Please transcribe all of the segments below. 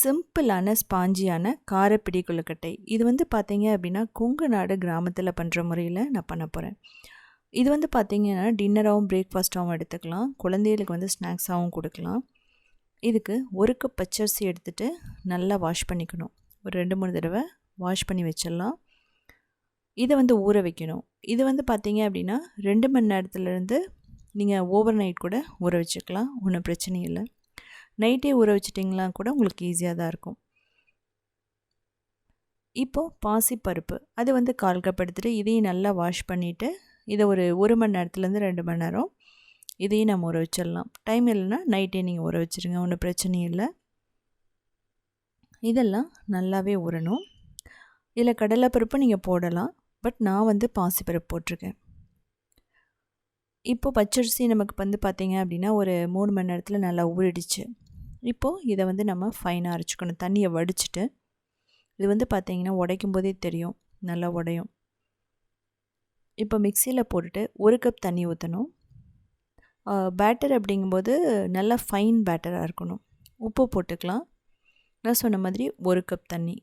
சிம்பிளான ஸ்பாஞ்சியான காரப்பிடி கொழுக்கட்டை இது வந்து பார்த்தீங்க அப்படின்னா கொங்கு நாடு கிராமத்தில் பண்ணுற முறையில் நான் பண்ண போகிறேன் இது வந்து பார்த்தீங்கன்னா டின்னராகவும் பிரேக்ஃபாஸ்ட்டாகவும் எடுத்துக்கலாம். குழந்தைகளுக்கு வந்து ஸ்நாக்ஸாகவும் கொடுக்கலாம். இதுக்கு ஒரு கப் பச்சரிசி எடுத்துகிட்டு நல்லா வாஷ் பண்ணிக்கணும். ஒரு ரெண்டு மூணு தடவை வாஷ் பண்ணி வச்சிடலாம். இதை வந்து ஊற வைக்கணும். இது வந்து பார்த்தீங்க அப்படின்னா ரெண்டு மணி நேரத்துலேருந்து நீங்கள் ஓவர் நைட் கூட ஊற வச்சுக்கலாம். ஒன்றும் பிரச்சனை இல்லை. நைட்டே ஊற வச்சிட்டிங்களா கூட உங்களுக்கு ஈஸியாக தான் இருக்கும். இப்போது பாசிப்பருப்பு. அது வந்து கால் கப் எடுத்துகிட்டு இதையும் நல்லா வாஷ் பண்ணிவிட்டு இதை ஒரு ஒரு மணி நேரத்துலேருந்து ரெண்டு மணி நேரம் இதையும் நம்ம ஊற வச்சிடலாம். டைம் இல்லைன்னா நைட்டே நீங்கள் ஊற வச்சுருங்க ஒன்றும் பிரச்சனையும் இல்லை. இதெல்லாம் நல்லாவே ஊறணும். இதில் கடலைப்பருப்பு நீங்கள் போடலாம் பட் நான் வந்து பாசிப்பருப்பு போட்டிருக்கேன். இப்போது பச்சரிசி நமக்கு வந்து பார்த்திங்க அப்படின்னா ஒரு மூணு மணி நேரத்தில் நல்லா ஊறிடுச்சு. இப்போது இதை வந்து நம்ம ஃபைனாக அரைச்சிக்கணும். தண்ணியை வடிச்சிட்டு இது வந்து பார்த்திங்கன்னா உடைக்கும் போதே தெரியும். நல்லா உடையும். இப்போ மிக்சியில் போட்டுட்டு ஒரு கப் தண்ணி ஊற்றணும் பேட்டர் அப்படிங்கும்போது நல்லா ஃபைன் பேட்டராக இருக்கணும். உப்பு போட்டுக்கலாம். நான் சொன்ன மாதிரி ஒரு கப் தண்ணி.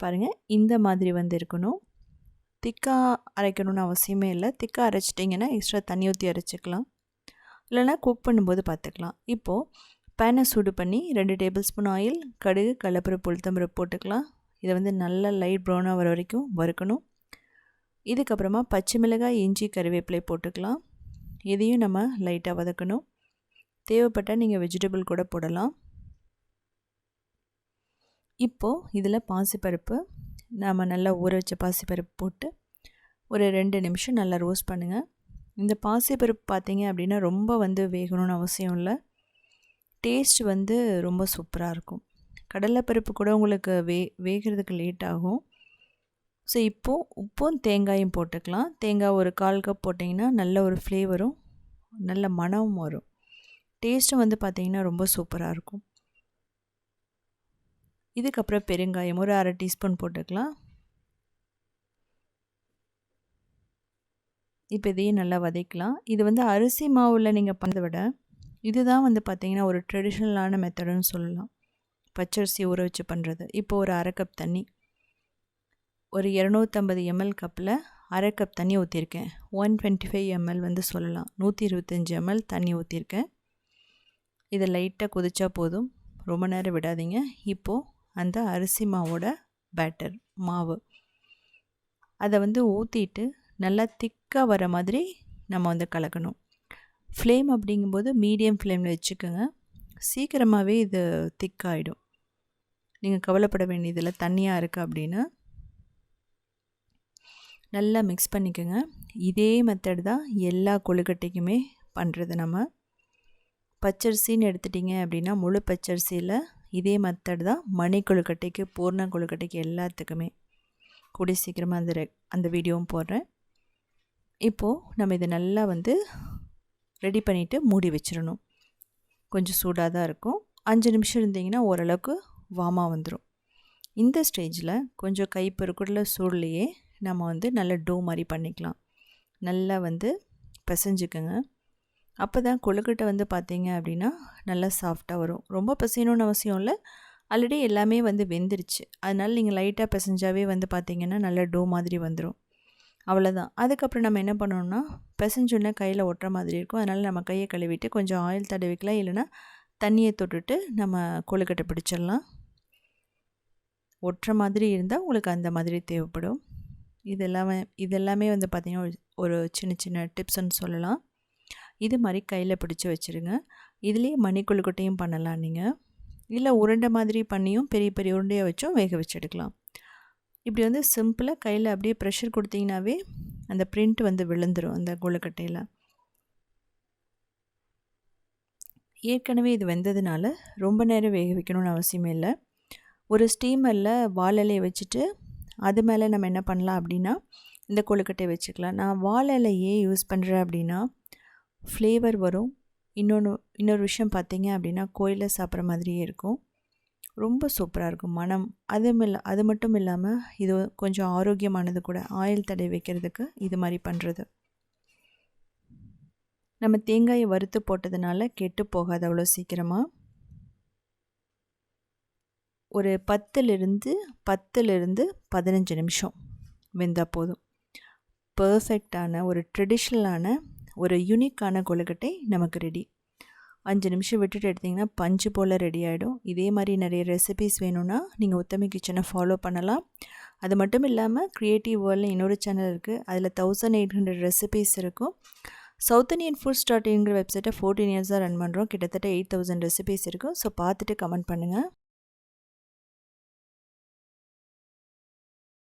பாருங்கள் இந்த மாதிரி வந்து இருக்கணும். திக்காக அரைக்கணும்னு அவசியமே இல்லை. திக்காக அரைச்சிட்டிங்கன்னா எக்ஸ்ட்ரா தண்ணி ஊற்றி அரைச்சிக்கலாம். இல்லைனா குக் பண்ணும்போது பார்த்துக்கலாம். இப்போது பேனை சூடு பண்ணி ரெண்டு டேபிள் ஸ்பூன் ஆயில் கடுகு கடலப்பருப்பு உளுத்தம்பருப்பு போட்டுக்கலாம். இதை வந்து நல்லா லைட் ப்ரௌனாக வர வரைக்கும் வறுக்கணும். இதுக்கப்புறமா பச்சை மிளகாய் இஞ்சி கருவேப்பிலை போட்டுக்கலாம். இதையும் நம்ம லைட்டாக வதக்கணும். தேவைப்பட்டால் நீங்கள் வெஜிடபிள் கூட போடலாம். இப்போது இதில் பாசிப்பருப்பு நாம் நல்லா ஊற வச்ச பாசிப்பருப்பு போட்டு ஒரு ரெண்டு நிமிஷம் நல்லா ரோஸ்ட் பண்ணுங்கள் இந்த பாசிப்பருப்பு பார்த்தீங்க அப்படின்னா ரொம்ப வந்து வேகணும்னு அவசியம் இல்லை. டேஸ்ட் வந்து ரொம்ப சூப்பராக இருக்கும். கடலைப்பருப்பு கூட உங்களுக்கு வே வேகிறதுக்கு லேட் ஆகும். ஸோ இப்போது உப்பும் தேங்காயும் போட்டுக்கலாம். தேங்காய் ஒரு கால் கப் போட்டிங்கன்னா நல்ல ஒரு ஃப்ளேவரும் நல்ல மனமும் வரும். டேஸ்ட்டும் வந்து பார்த்திங்கன்னா ரொம்ப சூப்பராக இருக்கும். இதுக்கப்புறம் பெருங்காயம் ஒரு அரை டீஸ்பூன் போட்டுக்கலாம். இப்போ இதையும் நல்லா வதக்கலாம். இது வந்து அரிசி மாவில் நீங்கள் பண்ணதை விட இதுதான் வந்து பார்த்திங்கன்னா ஒரு ட்ரெடிஷ்னலான மெத்தடுன்னு சொல்லலாம். பச்சரிசி ஊற வச்சு பண்ணுறது இப்போ ஒரு அரை கப் தண்ணி. ஒரு இரநூத்தம்பது எம்எல் கப்பில் அரை கப் தண்ணி ஊற்றிருக்கேன் ஒன் டுவெண்ட்டி ஃபைவ் எம்எல் வந்து சொல்லலாம். நூற்றி இருபத்தஞ்சி எம்எல் தண்ணி ஊற்றிருக்கேன் இதை லைட்டாக கொதிச்சா போதும். ரொம்ப நேரம் விடாதீங்க. இப்போது அந்த அரிசி மாவோட பேட்டர் மாவு. அதை வந்து ஊற்றிட்டு நல்லா திக்காக வர மாதிரி நம்ம வந்து கலக்கணும். ஃப்ளேம் அப்படிங்கும்போது மீடியம் ஃப்ளேமில் வச்சுக்கோங்க. சீக்கிரமாகவே இது திக்காகிடும் நீங்கள் கவலைப்பட வேண்டியதில் தண்ணியாக இருக்குது அப்படின்னு. நல்லா மிக்ஸ் பண்ணிக்கோங்க. இதே மெத்தட் தான் எல்லா கொழுக்கட்டைக்குமே பண்ணுறது நம்ம. பச்சரிசின்னு எடுத்துட்டிங்க அப்படின்னா முழு பச்சரிசியில் இதே மெத்தட் தான் மணி கொழுக்கட்டைக்கு பூர்ண கொழுக்கட்டைக்கு எல்லாத்துக்குமே. கூடிய சீக்கிரமாக அந்த ரெ அந்த வீடியோவும் போடுறேன். இப்போது நம்ம இதை நல்லா வந்து ரெடி பண்ணிவிட்டு மூடி வச்சிடணும். கொஞ்சம் சூடாக தான் இருக்கும். அஞ்சு நிமிஷம் இருந்தீங்கன்னா ஓரளவுக்கு வாமாக வந்துடும் இந்த ஸ்டேஜில் கொஞ்சம் கைப்பெருக்குள்ள சூடுலையே நம்ம வந்து நல்ல டோ மாதிரி பண்ணிக்கலாம். நல்லா வந்து பிசைஞ்சுக்கோங்க. அப்போ தான் கொழுக்கட்டை வந்து பார்த்திங்க அப்படின்னா நல்லா சாஃப்டாக வரும். ரொம்ப பிசையணும்னு அவசியம் இல்லை. ஆல்ரெடி எல்லாமே வந்து வெந்துருச்சு. அதனால் நீங்கள் லைட்டாக பிசைஞ்சாவே வந்து பார்த்திங்கன்னா நல்ல டோ மாதிரி வந்துடும் அவ்வளோதான் அதுக்கப்புறம் நம்ம என்ன பண்ணணும்னா பிசைஞ்சோன்னே கையில் ஒட்டுற மாதிரி இருக்கும். அதனால் நம்ம கையை கழுவிட்டு கொஞ்சம் ஆயில் தடவிக்கலாம். இல்லைன்னா தண்ணியை தொட்டுட்டு நம்ம கொழுக்கட்டை பிடிச்சிடலாம். ஒட்டுற மாதிரி இருந்தால் உங்களுக்கு அந்த மாதிரி தேவைப்படும். இதெல்லாமே இதெல்லாமே வந்து பார்த்திங்கன்னா ஒரு சின்ன சின்ன டிப்ஸ்ன்னு சொல்லலாம். இது மாதிரி கையில் பிடிச்சி வச்சுருங்க. இதுலேயே மணி கொழுக்கட்டையும் பண்ணலாம் நீங்கள் இல்லை உருண்டை மாதிரி பண்ணியும் பெரிய பெரிய உருண்டையை வச்சும் வேக வச்சு எடுக்கலாம் இப்படி வந்து சிம்பிளாக கையில் அப்படியே ப்ரெஷர் கொடுத்தீங்கனாவே அந்த பிரிண்ட் வந்து விழுந்துடும் அந்த கொழுக்கட்டையில். ஏற்கனவே இது வெந்ததுனால ரொம்ப நேரம் வேக வைக்கணும்னு அவசியமே இல்லை. ஒரு ஸ்டீமரில் வாழலையை வச்சுட்டு அது மேலே நம்ம என்ன பண்ணலாம் அப்படின்னா இந்த கொழுக்கட்டையை வச்சுக்கலாம். நான் வாழலை ஏன் யூஸ் பண்ணுறேன் அப்படின்னா ஃப்ளேவர் வரும். இன்னொன்று இன்னொரு விஷயம் பார்த்தீங்க அப்படின்னா கோயிலில் சாப்பிட்ற மாதிரியே இருக்கும். ரொம்ப சூப்பராக இருக்கும் மனம். அதுவும் இல்லை அது மட்டும் இல்லாமல் இது கொஞ்சம் ஆரோக்கியமானது கூட. ஆயில் தடை வைக்கிறதுக்கு இது மாதிரி பண்ணுறது நம்ம தேங்காயை வறுத்து போட்டதுனால கெட்டு போகாது அவ்வளோ சீக்கிரமாக ஒரு பத்துலேருந்து பத்துலேருந்து பதினஞ்சு நிமிஷம் வெந்தால் போதும். பர்ஃபெக்டான ஒரு ட்ரெடிஷ்னலான ஒரு யூனிக்கான கொழுக்கட்டை நமக்கு ரெடி அஞ்சு நிமிஷம் விட்டுட்டு எடுத்திங்கன்னா பஞ்சு போல் ரெடி ஆகிடும் இதே மாதிரி நிறைய ரெசிபீஸ் வேணும்னா நீங்கள் உத்தமி கிச்சனை ஃபாலோ பண்ணலாம். அது மட்டும் இல்லாமல் க்ரியேட்டிவ் வேர்ல்டில் இன்னொரு சேனல் இருக்குது அதில் தௌசண்ட் எயிட் ஹண்ட்ரட் ரெசிபீஸ் இருக்கும். சவுத் இண்டியன் ஃபுட் டாட் வெப்சைட்டை ஃபோர்டீன் இயர்ஸாக ரன் பண்ணுறோம் கிட்டத்தட்ட எயிட் தௌசண்ட் ரெசிபீஸ் இருக்கும் ஸோ பார்த்துட்டு கமெண்ட் பண்ணுங்கள்